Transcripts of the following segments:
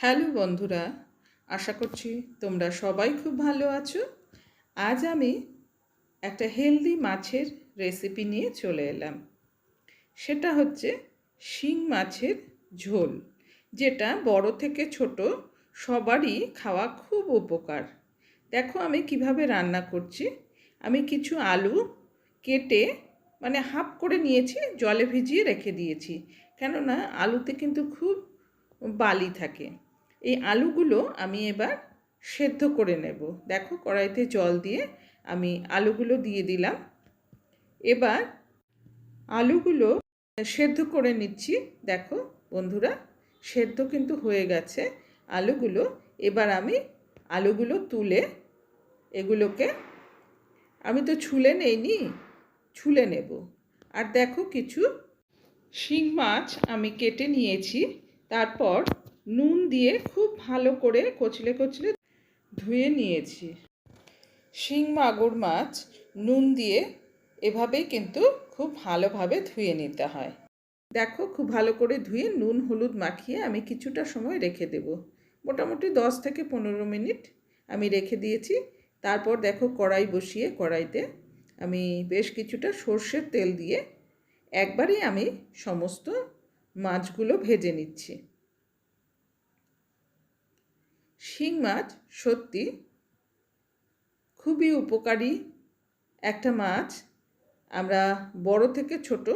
Hello বন্ধুরা, আশা করছি তোমরা সবাই খুব ভালো আছো। আজ আমি একটা হেলদি মাছের রেসিপি নিয়ে চলে এলাম। সেটা হচ্ছে শিং মাছের ঝোল, যেটা বড় থেকে ছোট সবারই খাওয়া খুব উপকার। দেখো আমি কীভাবে রান্না করছি। আমি কিছু আলু কেটে মানে হাফ করে নিয়েছি, জলে ভিজিয়ে রেখে দিয়েছি। কেননা আলুতে কিন্তু খুব বালি থাকে। এই আলুগুলো আমি এবার সেদ্ধ করে নেব। দেখো কড়াইতে জল দিয়ে আমি আলুগুলো দিয়ে দিলাম। এবার আলুগুলো সেদ্ধ করে নিচ্ছি। দেখো বন্ধুরা, সেদ্ধ কিন্তু হয়ে গেছে। আলুগুলো এবার আমি আলুগুলো তুলে এগুলোকে, আমি তো ছুলে নেইনি, ছুলে নেব। আর দেখো কিছু শিং মাছ আমি কেটে নিয়েছি। তারপর নুন দিয়ে খুব ভালো করে কচলে কচলে ধুয়ে নিয়েছি। শিং মাগুর মাছ নুন দিয়ে এভাবেই কিন্তু খুব ভালোভাবে ধুয়ে নিতে হয়। দেখো খুব ভালো করে ধুয়ে নুন, হলুদ মাখিয়ে আমি কিছুটা সময় রেখে দেব। মোটামুটি দশ থেকে পনেরো মিনিট আমি রেখে দিয়েছি। তারপর দেখো কড়াই বসিয়ে কড়াইতে আমি বেশ কিছুটা সর্ষের তেল দিয়ে একবারই আমি সমস্ত মাছগুলো ভেজে নিচ্ছি। শিং মাছ সত্যি খুবই উপকারী একটা মাছ। আমরা বড় থেকে ছোট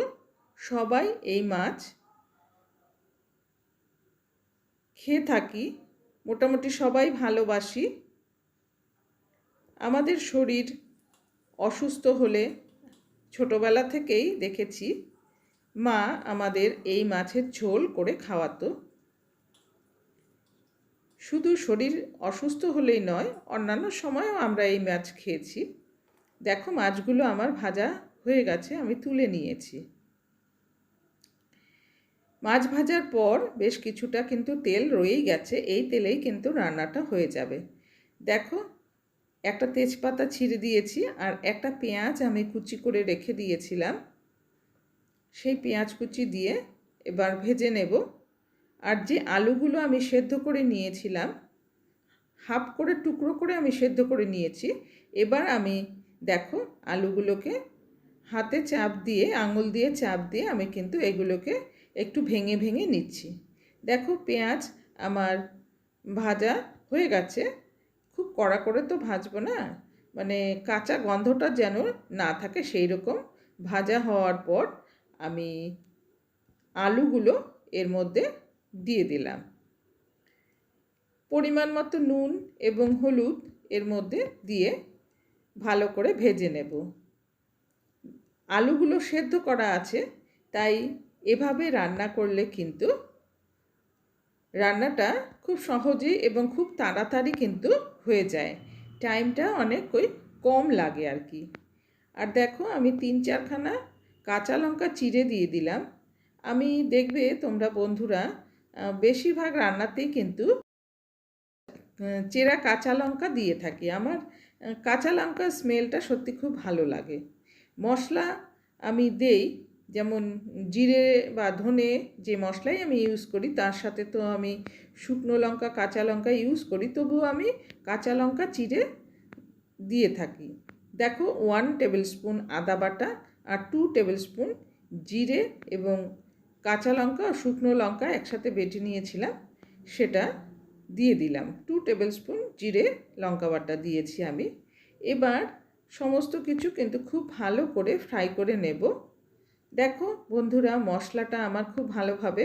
সবাই এই মাছ খেয়ে থাকি, মোটামুটি সবাই ভালোবাসি। আমাদের শরীর অসুস্থ হলে ছোটোবেলা থেকেই দেখেছি, মা আমাদের এই মাছের ঝোল করে খাওয়াতো। শুধু শরীর অসুস্থ হলেই নয়, অন্যান্য সময়ও আমরা এই মাছ খেয়েছি। দেখো মাছগুলো আমার ভাজা হয়ে গেছে, আমি তুলে নিয়েছি। মাছ ভাজার পর বেশ কিছুটা কিন্তু তেল রয়েই গেছে, এই তেলেই কিন্তু রান্নাটা হয়ে যাবে। দেখো, একটা তেজপাতা ছিঁড়ে দিয়েছি আর একটা পেঁয়াজ আমি কুচি করে রেখে দিয়েছিলাম। সেই পেঁয়াজ কুচি দিয়ে এবার ভেজে নেব। আর যে আলুগুলো আমি সেদ্ধ করে নিয়েছিলাম, হাফ করে টুকরো করে আমি সেদ্ধ করে নিয়েছি। এবার আমি দেখো আলুগুলোকে হাতে চাপ দিয়ে, আঙুল দিয়ে চাপ দিয়ে আমি কিন্তু এগুলোকে একটু ভেঙে ভেঙে নিচ্ছি। দেখো পেঁয়াজ আমার ভাজা হয়ে গেছে। খুব কড়া করে তো ভাজবো না মানে কাঁচা গন্ধটা যেন না থাকে সেই রকম। ভাজা হওয়ার পর আমি আলুগুলো এর মধ্যে দিয়ে দিলাম। পরিমাণ মতো নুন এবং হলুদ এর মধ্যে দিয়ে ভালো করে ভেজে নেব। আলুগুলো সেদ্ধ করা আছে, তাই এভাবে রান্না করলে কিন্তু রান্নাটা খুব সহজেই এবং খুব তাড়াতাড়ি কিন্তু হয়ে যায়। টাইমটা অনেক ওই কম লাগে আর কি। আর দেখো আমি তিন চারখানা কাঁচা লঙ্কা চিড়ে দিয়ে দিলাম। আমি দেখবে তোমরা বন্ধুরা বেশিরভাগ রান্নাতেই কিন্তু চেরা কাঁচা লঙ্কা দিয়ে থাকি। আমার কাঁচা লঙ্কার স্মেলটা সত্যি খুব ভালো লাগে। মশলা আমি দেই, যেমন জিরে বা ধনে যে মশলাই আমি ইউজ করি, তার সাথে তো আমি শুকনো লঙ্কা, কাঁচা লঙ্কা ইউজ করি, তবুও আমি কাঁচা লঙ্কা, চিড়ে দিয়ে থাকি। দেখো ওয়ান টেবিল স্পুন আদা বাটা আর টু টেবিল স্পুন জিরে এবং কাঁচা লঙ্কা ও শুকনো লঙ্কা একসাথে বেটে নিয়েছিলাম, সেটা দিয়ে দিলাম। টু টেবিল স্পুন জিরে লঙ্কা বাটা দিয়েছি আমি। এবার সমস্ত কিছু কিন্তু খুব ভালো করে ফ্রাই করে নেব। দেখো বন্ধুরা, মশলাটা আমার খুব ভালোভাবে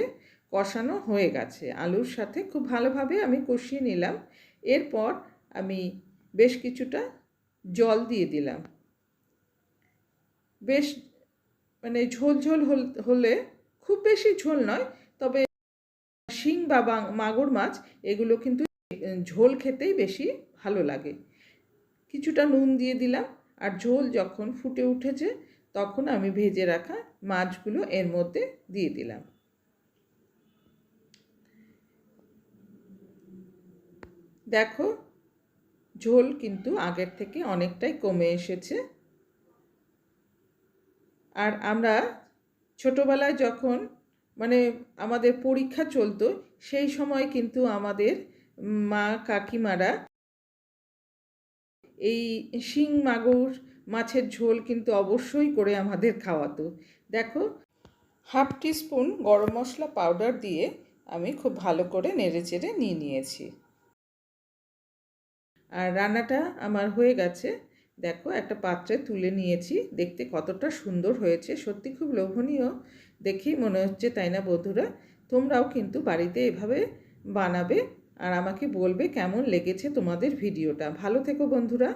কষানো হয়ে গেছে। আলুর সাথে খুব ভালোভাবে আমি কষিয়ে নিলাম। এরপর আমি বেশ কিছুটা জল দিয়ে দিলাম। বেশ মানে ঝোল ঝোল হলে খুব বেশি ঝোল নয়, তবে শিং বা মাগুর মাছ, এগুলো কিন্তু ঝোল খেতেই বেশি ভালো লাগে। কিছুটা নুন দিয়ে দিলাম, আর ঝোল যখন ফুটে উঠেছে, তখন আমি ভেজে রাখা মাছগুলো এর মধ্যে দিয়ে দিলাম। দেখো, ঝোল কিন্তু আগের থেকে অনেকটাই কমে এসেছে। আর আমরা ছোটোবেলায় যখন মানে আমাদের পরীক্ষা চলতো, সেই সময় কিন্তু আমাদের মা কাকিমারা এই শিং মাগুর মাছের ঝোল কিন্তু অবশ্যই করে আমাদের খাওয়াতো। দেখো, হাফ টিস্পুন গরম মশলা পাউডার দিয়ে আমি খুব ভালো করে নেড়ে চেড়ে নিয়ে নিয়েছি। আর রান্নাটা আমার হয়ে গেছে। দেখো একটা পাত্রে তুলে নিয়েছি, দেখতে কতটা সুন্দর হয়েছে, সত্যি খুব লোভনীয়, দেখেই মনে হচ্ছে তাই না বন্ধুরা? তোমরাও কিন্তু বাড়িতে এভাবে বানাবে আর আমাকে বলবে কেমন লেগেছে তোমাদের ভিডিওটা। ভালো থেকো বন্ধুরা।